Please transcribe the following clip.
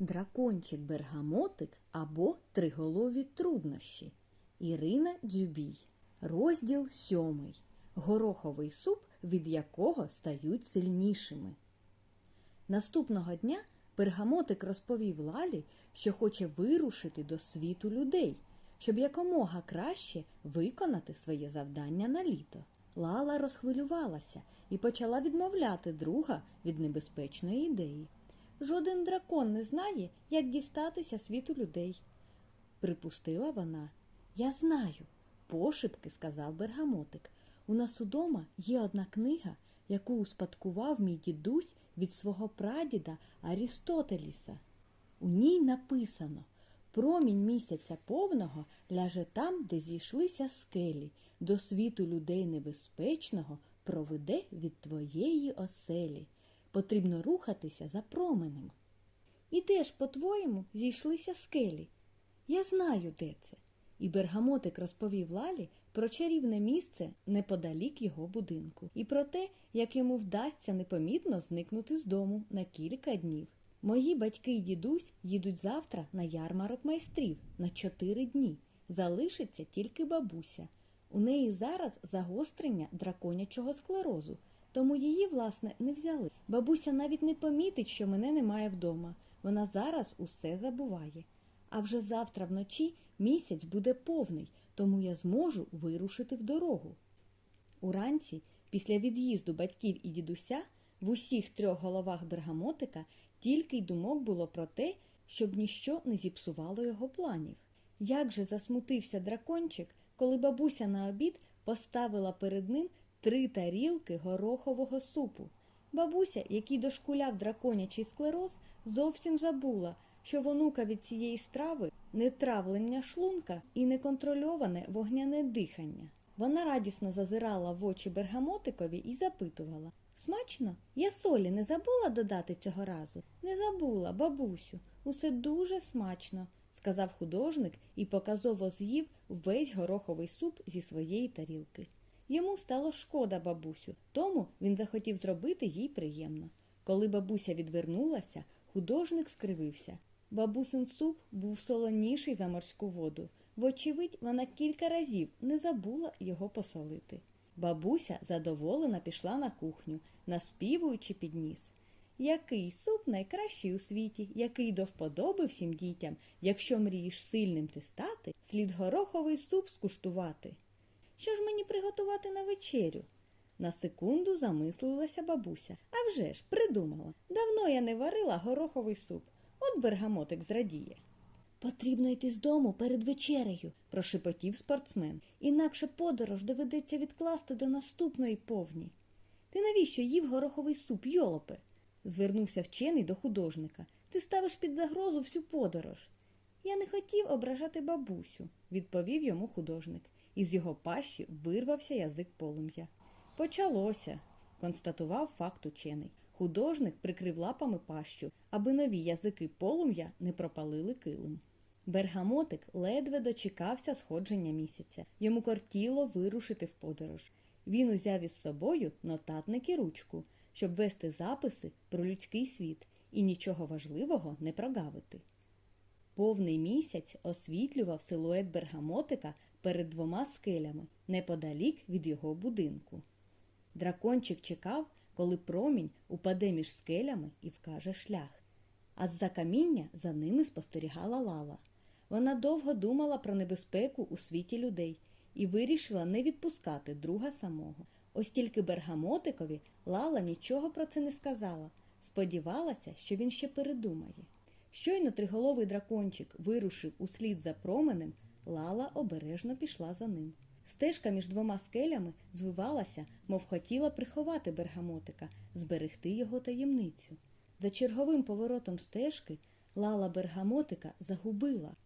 Дракончик Бергамотик або Триголові труднощі. Ірина Дзюбій. Розділ сьомий. Гороховий суп, від якого стають сильнішими. Наступного дня Бергамотик розповів Лалі, що хоче вирушити до світу людей, щоб якомога краще виконати своє завдання на літо. Лала розхвилювалася і почала відмовляти друга від небезпечної ідеї. Жоден дракон не знає, як дістатися світу людей. Припустила вона. Я знаю, пошепки сказав Бергамотик. У нас удома є одна книга, яку успадкував мій дідусь від свого прадіда Арістотеліса. У ній написано Промінь місяця повного ляже там, де зійшлися скелі, до світу людей небезпечного проведе від твоєї оселі. Потрібно рухатися за променем. І де ж, по-твоєму, зійшлися скелі? Я знаю, де це. І Бергамотик розповів Лалі про чарівне місце неподалік його будинку, і про те, як йому вдасться непомітно зникнути з дому на кілька днів. Мої батьки й дідусь їдуть завтра на ярмарок майстрів на чотири дні. Залишиться тільки бабуся. У неї зараз загострення драконячого склерозу, тому її, власне, не взяли. Бабуся навіть не помітить, що мене немає вдома. Вона зараз усе забуває. А вже завтра вночі місяць буде повний, тому я зможу вирушити в дорогу. Уранці, після від'їзду батьків і дідуся, в усіх трьох головах бергамотика тільки й думок було про те, щоб ніщо не зіпсувало його планів. Як же засмутився дракончик, коли бабуся на обід поставила перед ним три тарілки горохового супу. Бабуся, який дошкуляв драконячий склероз, зовсім забула, що в від цієї страви нетравлення шлунка і неконтрольоване вогняне дихання. Вона радісно зазирала в очі бергамотикові і запитувала Смачно? Я солі не забула додати цього разу? Не забула, бабусю, усе дуже смачно, сказав художник і показово з'їв весь гороховий суп зі своєї тарілки. Йому стало шкода бабусю, тому він захотів зробити їй приємно. Коли бабуся відвернулася, художник скривився. Бабусин суп був солоніший за морську воду. Вочевидь, вона кілька разів не забула його посолити. Бабуся задоволена пішла на кухню, наспівуючи підніс. Який суп найкращий у світі, який до вподоби всім дітям, якщо мрієш сильним ти стати, слід гороховий суп скуштувати. Що ж мені приготувати на вечерю? На секунду замислилася бабуся. А вже ж, придумала. Давно я не варила гороховий суп. От бергамотик зрадіє. Потрібно йти з дому перед вечерею, прошепотів спортсмен. Інакше подорож доведеться відкласти до наступної повні. Ти навіщо їв гороховий суп, йолопе? звернувся вчений до художника. Ти ставиш під загрозу всю подорож. Я не хотів ображати бабусю, відповів йому художник. Із його пащі вирвався язик полум'я. Почалося, констатував факт учений. Художник прикрив лапами пащу, аби нові язики полум'я не пропалили килим. Бергамотик ледве дочекався сходження місяця. Йому кортіло вирушити в подорож. Він узяв із собою нотатник і ручку, щоб вести записи про людський світ і нічого важливого не прогавити. Повний місяць освітлював силует бергамотика перед двома скелями неподалік від його будинку. Дракончик чекав, коли промінь упаде між скелями і вкаже шлях. А з-за каміння за ними спостерігала лала. Вона довго думала про небезпеку у світі людей і вирішила не відпускати друга самого. Ось тільки бергамотикові Лала нічого про це не сказала, сподівалася, що він ще передумає. Щойно триголовий дракончик вирушив услід за променем, Лала обережно пішла за ним. Стежка між двома скелями звивалася, мов хотіла приховати бергамотика, зберегти його таємницю. За черговим поворотом стежки Лала бергамотика загубила.